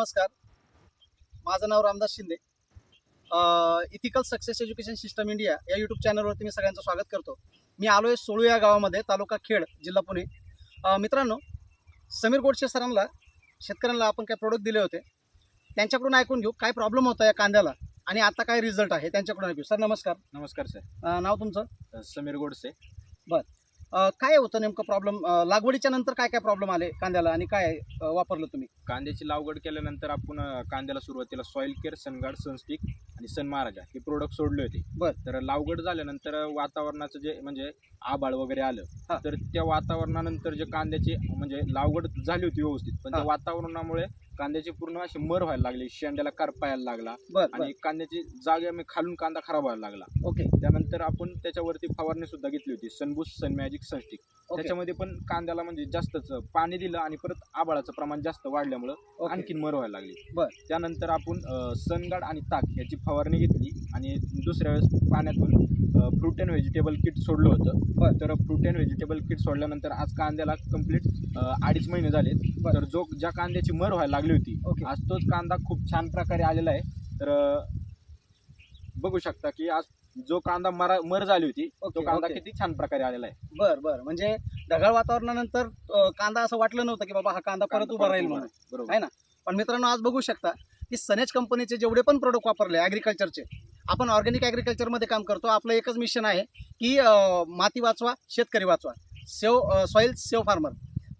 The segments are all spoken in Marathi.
नमस्कार. माझं नाव Ramdas Shinde. Ethical success education system India या यूट्यूब चॅनलवरती मी सगळ्यांचं स्वागत करतो. मी आलो आहे सोळू या गावामध्ये तालुका खेड जिल्हा पुणे. मित्रांनो समीर गोडसे सरांना शेतकऱ्यांना आपण काय प्रोडक्ट दिले होते. त्यांच्याकडून ऐकून घेऊ काय प्रॉब्लेम होता या कांद्याला आणि आता काय रिझल्ट आहे त्यांच्याकडून ऐकू. सर नमस्कार. नमस्कार सर. नाव तुमचं? समीर गोडसे. अ, काय होतं नेमकं प्रॉब्लेम लागवडीच्या नंतर काय काय प्रॉब्लेम आले कांद्याला आणि काय वापरलं तुम्ही कांद्याची लागवड केल्यानंतर आपण कांद्याला सुरुवातीला सॉइल केअर सनगार्ड सनस्टिक आणि सन महाराजा हे प्रोडक्ट सोडले होते बर. तर लागवड झाल्यानंतर वातावरणाचं जे म्हणजे आबाळ वगैरे. आलं तर त्या वातावरणानंतर जे कांद्याची म्हणजे लागवड झाली होती व्यवस्थित पण त्या. वातावरणामुळे कांद्याची पूर्ण अशी मर व्हायला लागली. शेंड्याला करपायला लागला. बर आणि कांद्याची जागे मी खालून कांदा खराब व्हायला लागला. ओके. त्यानंतर आपण त्याच्यावरती फवारणी सुद्धा घेतली होती. सनबूस सन मॅजिक सनस्टिक ओके. त्याच्यामध्ये पण कांद्याला म्हणजे जास्तच पाणी दिलं आणि परत आबाळाचं प्रमाण जास्त वाढल्यामुळं ओके. आणखीन मर व्हायला लागली. बर. त्यानंतर आपण सनगार्ड आणि ताक याची फवारणी घेतली आणि दुसऱ्या वेळेस पाण्यातून फ्रूट अँड व्हेजिटेबल किट सोडलं बर. होतं तर फ्रूट अँड व्हेजिटेबल किट सोडल्यानंतर आज कांद्याला कंप्लीट अडीच महिने झाले बर. तर जो ज्या कांद्याची मर व्हायला लागली होती. ओके. आज तोच कांदा खूप छान प्रकारे आलेला आहे. तर बघू शकता की आज जो कांदा मरा मर झाली होती तो कांदा. किती छान प्रकारे आलेला आहे. बर बर. म्हणजे ढगाळ वातावरणानंतर कांदा असं वाटलं नव्हतं की बाबा हा कांदा परत उभा राहील म्हणून. बरोबर. आहे ना? पण मित्रांनो आज बघू शकता की सनेज कंपनीचे जेवढे पण प्रोडक्ट वापरले ॲग्रिकल्चरचे आपण ऑर्गॅनिक ॲग्रिकल्चरमध्ये काम करतो. आपलं एकच मिशन आहे की माती वाचवा शेतकरी वाचवा. सेव सॉईल सेव फार्मर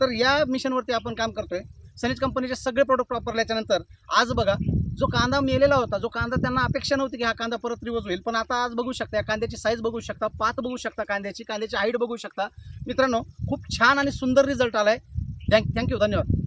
तर या मिशनवरती आपण काम करतोय. सनेज कंपनीचे सगळे प्रोडक्ट वापरल्याच्यानंतर आज बघा जो कांदा मेलेला होता जो कांदा त्यांना अपेक्षा नव्हती की हा कांदा परत रिवर्स होईल पण आता आज बघू शकता या कांद्याची साईज बघू शकता पात बघू शकता कांद्याची कांद्याची हाईट बघू शकता. मित्रांनो खूप छान आणि सुंदर रिझल्ट आला आहे थँक थँक्यू धन्यवाद.